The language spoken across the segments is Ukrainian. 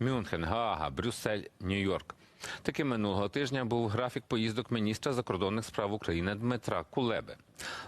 Мюнхен, Гаага, Брюссель, Нью-Йорк. Таким минулого тижня був графік поїздок міністра закордонних справ України Дмитра Кулеби.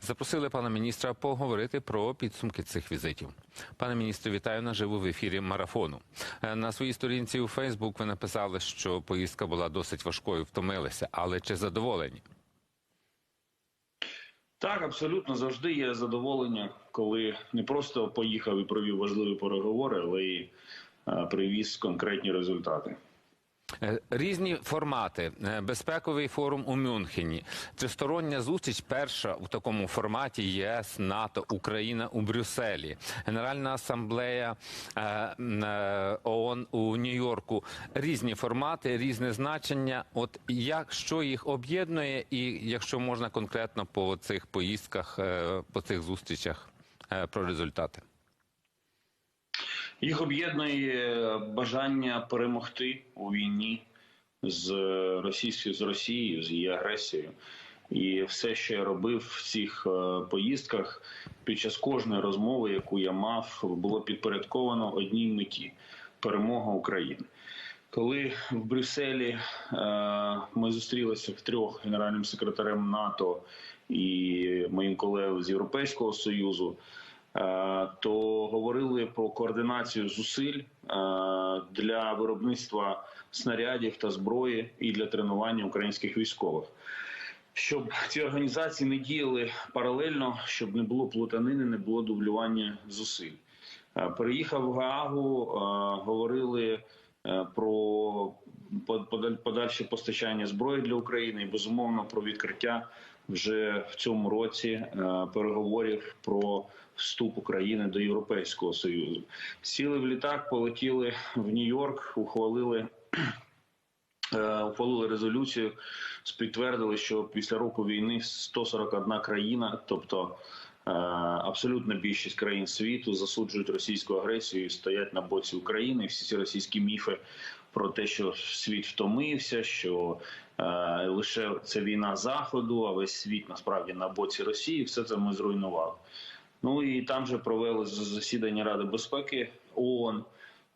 Запросили пана міністра поговорити про підсумки цих візитів. Пане міністре, вітаю наживо в ефірі марафону. Е, На своїй сторінці у Фейсбук ви написали, що поїздка була досить важкою, втомилися, але чи задоволені? Так, абсолютно завжди є задоволення, коли не просто поїхав і провів важливі переговори, але й привіз конкретні результати. Е, Різні формати. Е, Безпековий форум у Мюнхені, тристороння зустріч, перша у такому форматі ЄС, НАТО, Україна у Брюсселі, Генеральна асамблея е, е, ООН у Нью-Йорку. Різні формати, різне значення. От як що їх об'єднує, і якщо можна конкретно по цих поїздках, е, по цих зустрічах е, про результати. Їх об'єднує бажання перемогти у війні з Росією, з Росією, з її агресією. І все, що я робив в цих е, поїздках, під час кожної розмови, яку я мав, було підпорядковано одній меті перемога України. Коли в Брюсселі е, ми зустрілися втрьох генеральним секретарем НАТО і моїм колегою з Європейського Союзу, е, то говорили про координацію зусиль е, для виробництва снарядів та зброї і для тренування українських військових. Щоб ці організації не діяли паралельно, щоб не було плутанини, не було дублювання зусиль. Е, Переїхав в Гаагу, е, говорили е, про подаль- подальше постачання зброї для України і безумовно про відкриття вже в цьому році е, переговорів про вступ України до Європейського союзу. Сіли в літак, полетіли в Нью-Йорк, ухвалили е, ухвалили резолюцію, підтвердили, що після року війни 141 країна, тобто е, абсолютна більшість країн світу, засуджують російську агресію і стоять на боці України. Всі ці російські міфи про те, що світ втомився, що лише це війна заходу, а весь світ насправді на боці Росії, все це ми зруйнували. Ну і там же провели засідання Ради безпеки ООН,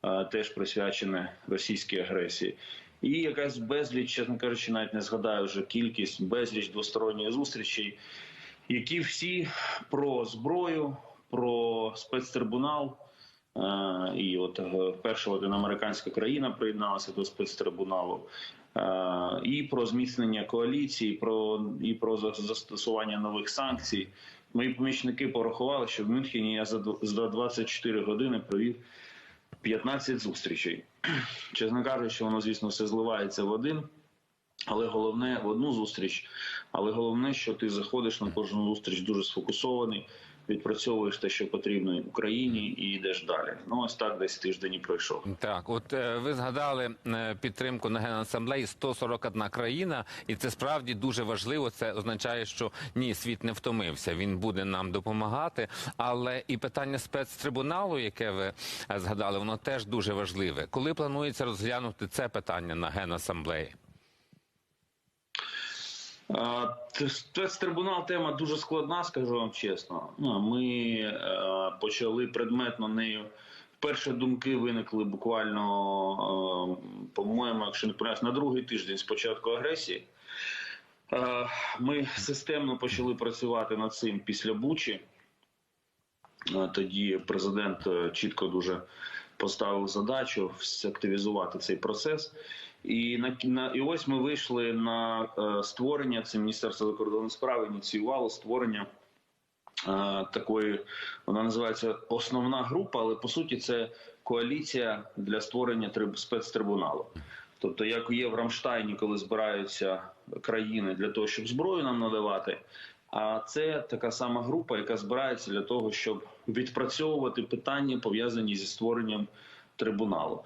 е, теж присвячене російській агресії. І якась безліч, чесно кажучи, навіть не згадаю вже кількість безліч двосторонніх зустрічей, які всі про зброю, про спецтрибунал. Е, І от е, перша латиноамериканська країна приєдналася до спецтрибуналу, Е, і про зміцнення коаліції, про і про застосування нових санкцій. Мої помічники порахували, що в Мюнхені я за 24 години провів 15 зустрічей. Чесно кажучи, воно, звісно, все зливається в один. Але головне в одну зустріч. Але головне, що ти заходиш на кожну зустріч дуже сфокусований, відпрацьовуєш те, що потрібно Україні, і йдеш далі. Ну ось так десь тиждень і пройшов. Так, от е, ви згадали е, підтримку на генасамблеї 141 країна, і це справді дуже важливо. Це означає, що ні, світ не втомився. Він буде нам допомагати. Але і питання спецтрибуналу, яке ви е, згадали, воно теж дуже важливе. Коли планується розглянути це питання на генасамблеї? Спецтрибунал тема дуже складна, скажу вам чесно. Ну, Ми е, почали предметно нею. Перші думки виникли буквально, е, по-моєму, якщо не помиляюсь, на другий тиждень з початку агресії. Е, Ми системно почали працювати над цим після Бучі. Тоді президент чітко дуже поставив задачу активізувати цей процес. І на, на і ось ми вийшли на е, створення. Це міністерство закордонних справ ініціювало створення е, такої. Вона називається основна група, але по суті це коаліція для створення триб, спецтрибуналу. Тобто, як є в Рамштайні, коли збираються країни для того, щоб зброю нам надавати. А це така сама група, яка збирається для того, щоб відпрацьовувати питання пов'язані зі створенням трибуналу.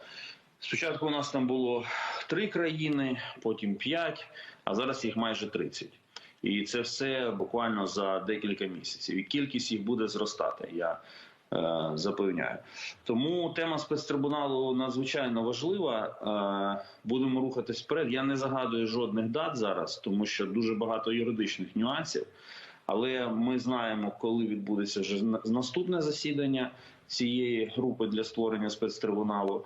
Спочатку у нас там було три країни, потім п'ять, а зараз їх майже 30. І це все буквально за декілька місяців. І кількість їх буде зростати. Я е, запевняю. Тому тема спецтрибуналу надзвичайно важлива. Е, будемо рухатись вперед. Я не загадую жодних дат зараз, тому що дуже багато юридичних нюансів. Але ми знаємо, коли відбудеться вже наступне засідання цієї групи для створення спецтрибуналу.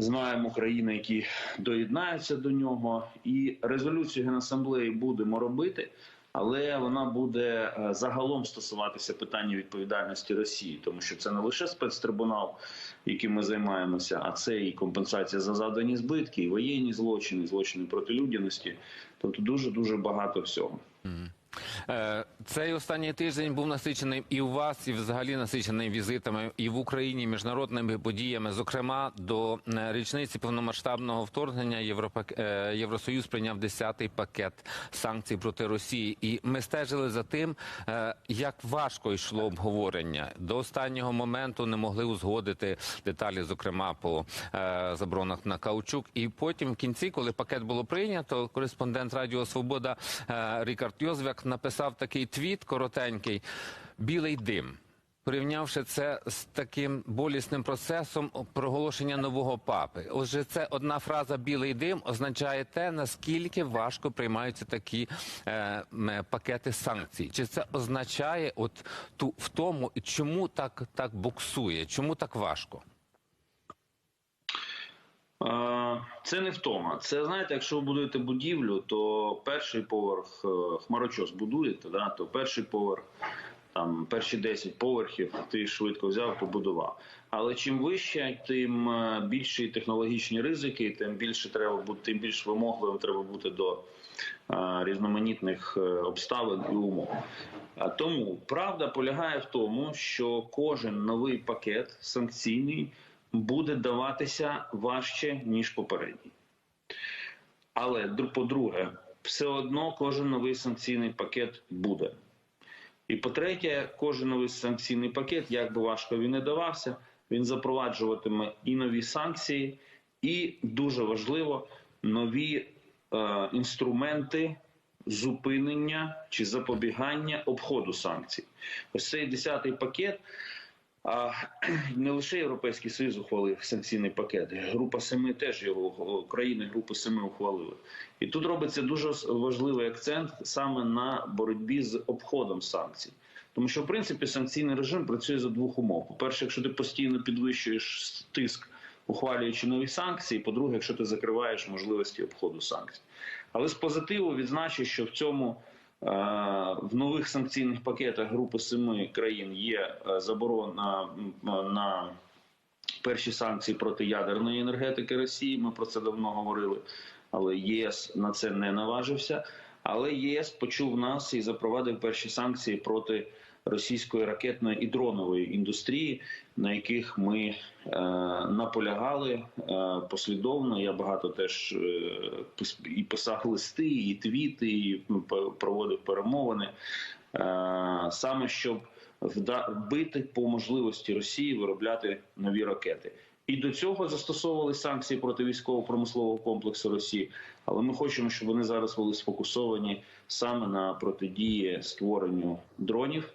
Знаємо країни, які доєднаються до нього, і резолюцію генасамблеї будемо робити, але вона буде е, загалом стосуватися питання відповідальності Росії, тому що це не лише спецтрибунал, яким ми займаємося, а це і компенсація за завдані збитки, і воєнні злочини, злочини проти людяності. Тобто дуже дуже багато всього. Е, Цей останній тиждень був насичений і у вас, і взагалі насичений візитами і в Україні, міжнародними подіями. Зокрема, до е, річниці повномасштабного вторгнення е, Євросоюз прийняв 10-й пакет санкцій проти Росії. І ми стежили за тим, як важко йшло обговорення. До останнього моменту не могли узгодити деталі, зокрема по заборонах на каучук. І потім, в кінці, коли пакет було прийнято, кореспондент Радіо Свобода Рікард Йозвяк написав такий твіт коротенький Білий дим. Порівнявши це з таким болісним процесом проголошення нового папи, отже, це одна фраза білий дим означає те, наскільки важко приймаються такі е, пакети санкцій. Чи це означає, от ту в тому, чому так так буксує, чому так важко? Це не втома. Це знаєте, якщо ви будуєте будівлю, то перший поверх е, хмарочос будуєте, да, то перший поверх, там перші 10 поверхів ти швидко взяв, побудував. Але чим вище, тим е, більші технологічні ризики, тим більше треба бути, тим більш вимогливим треба бути до е, різноманітних обставин і умов. Тому правда полягає в тому, що кожен новий пакет санкційний буде даватися важче ніж попередній. Але по-друге, все одно кожен новий санкційний пакет буде. І по-третє, кожен новий санкційний пакет, як би важко він не давався, він запроваджуватиме і нові санкції, і дуже важливо нові е, інструменти зупинення чи запобігання обходу санкцій. Ось цей десятий пакет. А не лише Європейський Союз ухвалив санкційний пакет, група семи теж його країни групи семи ухвалили. І тут робиться дуже важливий акцент саме на боротьбі з обходом санкцій. Тому що, в принципі, санкційний режим працює за двох умов: по-перше, якщо ти постійно підвищуєш тиск, ухвалюючи нові санкції, по-друге, якщо ти закриваєш можливості обходу санкцій. Але з позитиву відзначу, що в цьому В нових санкційних пакетах групи семи країн є е, заборона на перші санкції проти ядерної енергетики Росії. Ми про це давно говорили, але ЄС на це не наважився. Але ЄС почув нас і запровадив перші санкції проти російської ракетної і дронової індустрії, на яких ми е, наполягали е, послідовно. Я багато теж е, і писав листи, і твіти, і м, проводив перемовини е, саме щоб вбити по можливості Росії виробляти нові ракети. І до цього застосовували санкції проти військово-промислового комплексу Росії. Але ми хочемо, щоб вони зараз були сфокусовані саме на протидії створенню дронів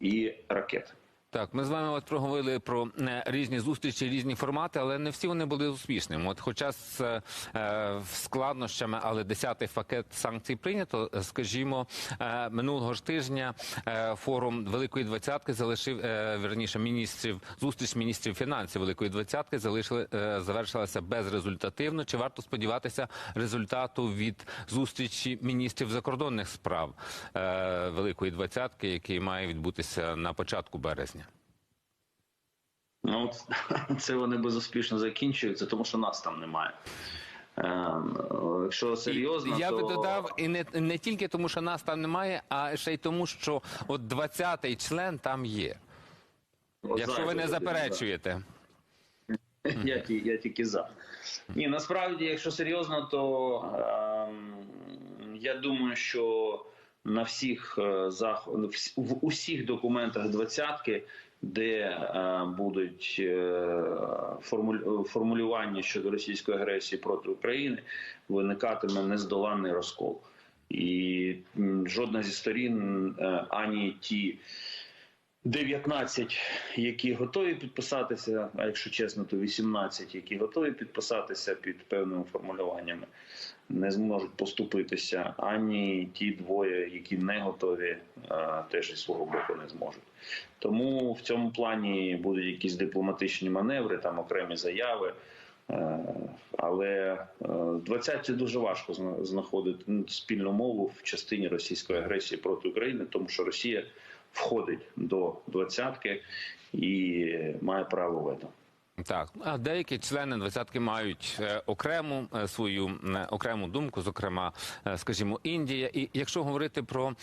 і ракет. Так, ми з вами от проговорили про е, різні зустрічі, різні формати, але не всі вони були успішними. От, хоча з е, е, складнощами, але десятий пакет санкцій прийнято. е, Скажімо, е, минулого ж тижня е, форум Великої двадцятки залишив е, верніше міністрів зустріч міністрів фінансів Великої двадцятки залишили е, завершилася безрезультативно. Чи варто сподіватися результату від зустрічі міністрів закордонних справ е, Великої двадцятки, який має відбутися на початку березня? Ну от це вони безуспішно закінчуються, тому що нас там немає. Ем, Якщо серйозно, я би додав і не, не тільки тому, що нас там немає, а ще й тому, що от 20-й член там є. От Якщо ви не заперечуєте. Я, я тільки за. Ні, насправді, якщо серйозно, то ем, я думаю, що на всіх е, в усіх документах двадцятки, де е, будуть е, формулювання щодо російської агресії проти України, виникатиме нездоланний розкол. І жодна зі сторін, е, ані ті 19, які готові підписатися, а якщо чесно, то 18, які готові підписатися під певними формулюваннями, не зможуть поступитися, ані ті двоє, які не готові, е, теж зі свого боку не зможуть. Тому в цьому плані будуть якісь дипломатичні маневри, там окремі заяви. Е, Але е, двадцятці дуже важко зна- знаходити ну, спільну мову в частині російської агресії проти України, тому що Росія входить до двадцятки і має право вето. Так, а деякі члени двадцятки мають е, окрему е, свою е, окрему думку, зокрема, скажімо, Індія. І якщо говорити про,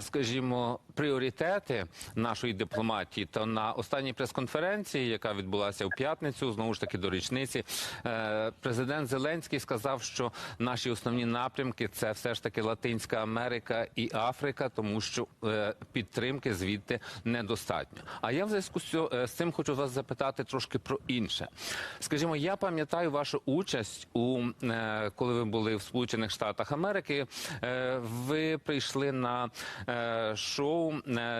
скажімо, пріоритети нашої дипломатії, то на останній прес-конференції, яка відбулася в п'ятницю, знову ж таки до річниці, президент Зеленський сказав, що наші основні напрямки це все ж таки Латинська Америка і Африка, тому що підтримки звідти недостатньо. А я в зв'язку з цим хочу вас запитати трошки про інше. Скажімо, я пам'ятаю вашу участь у е, коли ви були в Сполучених Штатах Америки. Е, Ви прийшли на е, шоу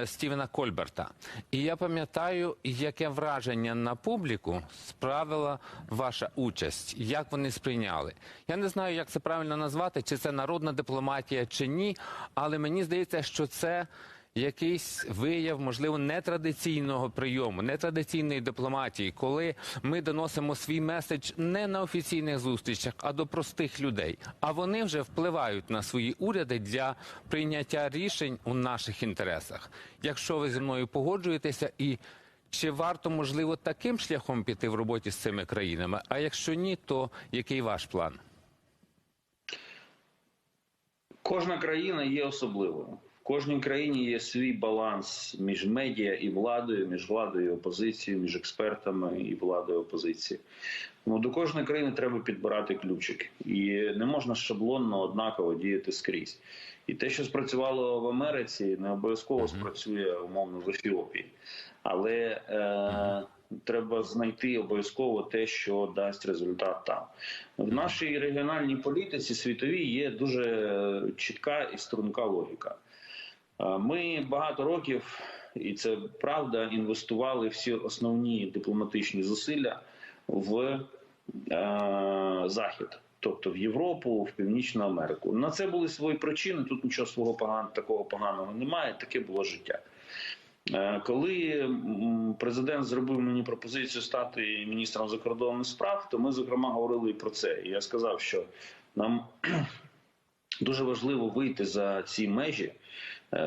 Стівена Кольберта, і я пам'ятаю, яке враження на публіку справила ваша участь, як вони сприйняли. Я не знаю, як це правильно назвати, чи це народна дипломатія, чи ні, але мені здається, що це якийсь вияв, можливо, нетрадиційного прийому, нетрадиційної дипломатії, коли ми доносимо свій меседж не на офіційних зустрічах, а до простих людей. А вони вже впливають на свої уряди для прийняття рішень у наших інтересах. Якщо ви зі мною погоджуєтеся і. Чи варто можливо таким шляхом піти в роботі з цими країнами? А якщо ні, то який ваш план? Кожна країна є особливою. Кожній країні є свій баланс між медіа і владою, між владою і опозицією, між експертами і владою і опозицією. Ну, до кожної країни треба підбирати ключик. І не можна шаблонно однаково діяти скрізь. І те, що спрацювало в Америці, не обов'язково спрацює умовно в Ефіопії. Але е, треба знайти обов'язково те, що дасть результат там. В нашій регіональній політиці світовій є дуже чітка і струнка логіка. Е, Ми багато років, і це правда, інвестували всі основні дипломатичні зусилля в е, Захід, тобто в Європу, в Північну Америку. На це були свої причини. Тут нічого свого поган, такого поганого немає. Таке було життя. Е, Коли президент зробив мені пропозицію стати міністром закордонних справ, то ми зокрема говорили і про це. І я сказав, що нам дуже важливо вийти за ці межі. Е,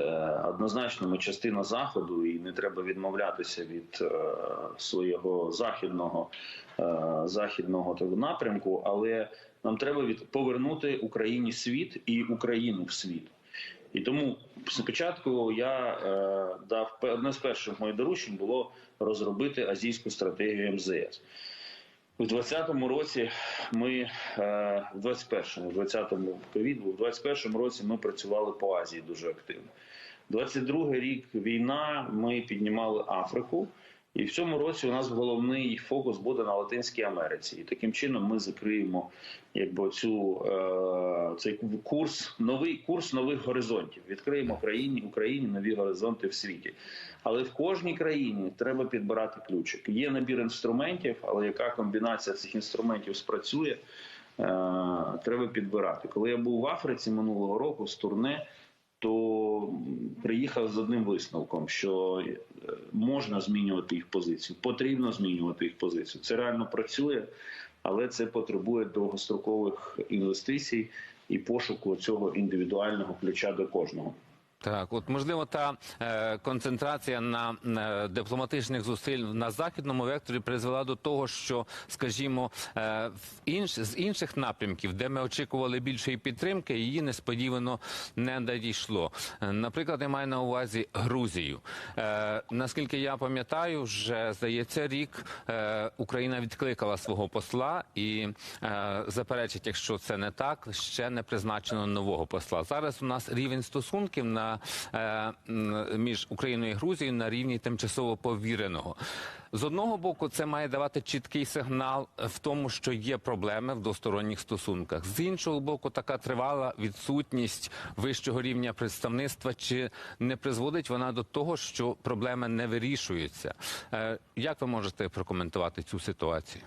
Однозначно, ми частина заходу, і не треба відмовлятися від е, свого західного е, західного напрямку, але нам треба від повернути Україні світ і Україну в світ. І тому спочатку я дав одне з перших моїх доручень було розробити азійську стратегію МЗС. У 20-му році ми е, в 21-му, в 20-му ковід був, в 21-му році ми працювали по Азії дуже активно. 22-й рік війна, ми піднімали Африку, і в цьому році у нас головний фокус буде на Латинській Америці. І таким чином ми закриємо якби цю е, цей курс, новий курс нових горизонтів. Відкриємо країні Україні нові горизонти в світі. Але в кожній країні треба підбирати ключик. Є набір інструментів, але яка комбінація цих інструментів спрацює, е, треба підбирати. Коли я був в Африці минулого року з турне, то приїхав з одним висновком, що е, можна змінювати їх позицію, потрібно змінювати їх позицію. Це реально працює, але це потребує довгострокових інвестицій і пошуку цього індивідуального ключа до кожного. Так, от можливо, та е, концентрація на е, дипломатичних зусиль на західному векторі призвела до того, що, скажімо, е, в інш, з інших напрямків, де ми очікували більшої підтримки, її несподівано не надійшло. Е, Наприклад, я маю на увазі Грузію. Е, наскільки я пам'ятаю, вже здається рік е, Україна відкликала свого посла і е, заперечить, якщо це не так, ще не призначено нового посла. Зараз у нас рівень стосунків на е, між Україною і Грузією на рівні тимчасово повіреного. З одного боку, це має давати чіткий сигнал в тому, що є проблеми в двосторонніх стосунках. З іншого боку, така тривала відсутність вищого рівня представництва чи не призводить вона до того, що проблеми не вирішуються. Е, Як ви можете прокоментувати цю ситуацію?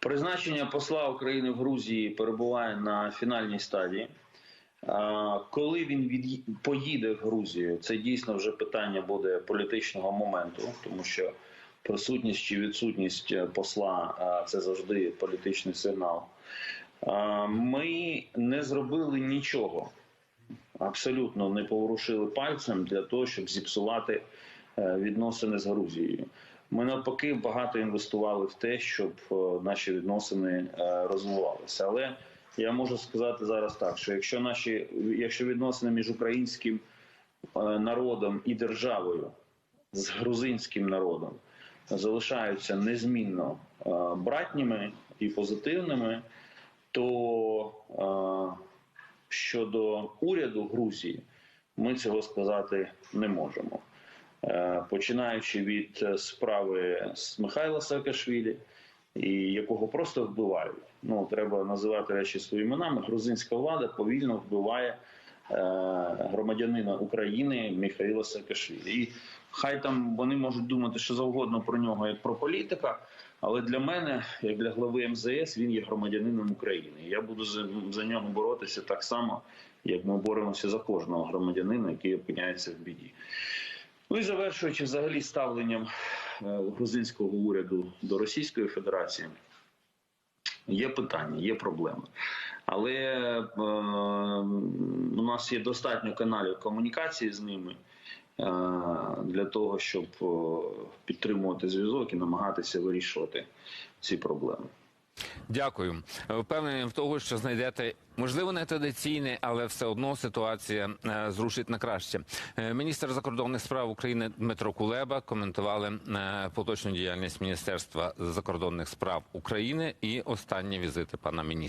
Призначення посла України в Грузії перебуває на фінальній стадії. Коли він поїде в Грузію, це дійсно вже питання буде політичного моменту, тому що присутність чи відсутність е, посла це завжди політичний сигнал. Ми не зробили нічого, абсолютно не поворушили пальцем для того, щоб зіпсувати е, відносини з Грузією. Ми навпаки багато інвестували в те, щоб е, наші відносини розвивалися. Але я можу сказати зараз так, що якщо наші, якщо відносини між українським е, народом і державою з грузинським народом залишаються незмінно е, братніми і позитивними, то е, щодо уряду Грузії ми цього сказати не можемо. Починаючи від справи з Михайла Саакашвілі, і якого просто вбивають. Ну треба називати речі своїми іменами. Грузинська влада повільно вбиває е, громадянина України Михайла Саакашвілі. І хай там вони можуть думати, що завгодно про нього, як про політика. Але для мене, як для глави МЗС, він є громадянином України. Я буду за, за нього боротися так само, як ми боремося за кожного громадянина, який опиняється в біді. Ну і завершуючи взагалі ставленням е, грузинського уряду до Російської Федерації, є питання, є проблеми. Але е, у нас є достатньо каналів комунікації з ними е, для того, щоб е, підтримувати зв'язок і намагатися вирішувати ці проблеми. Дякую. Впевнений в того, що знайдете можливо не традиційне, але все одно ситуація е, зрушить на краще. Е, Міністр закордонних справ України Дмитро Кулеба коментували е, поточну діяльність Міністерства закордонних справ України і останні візити пана міністра.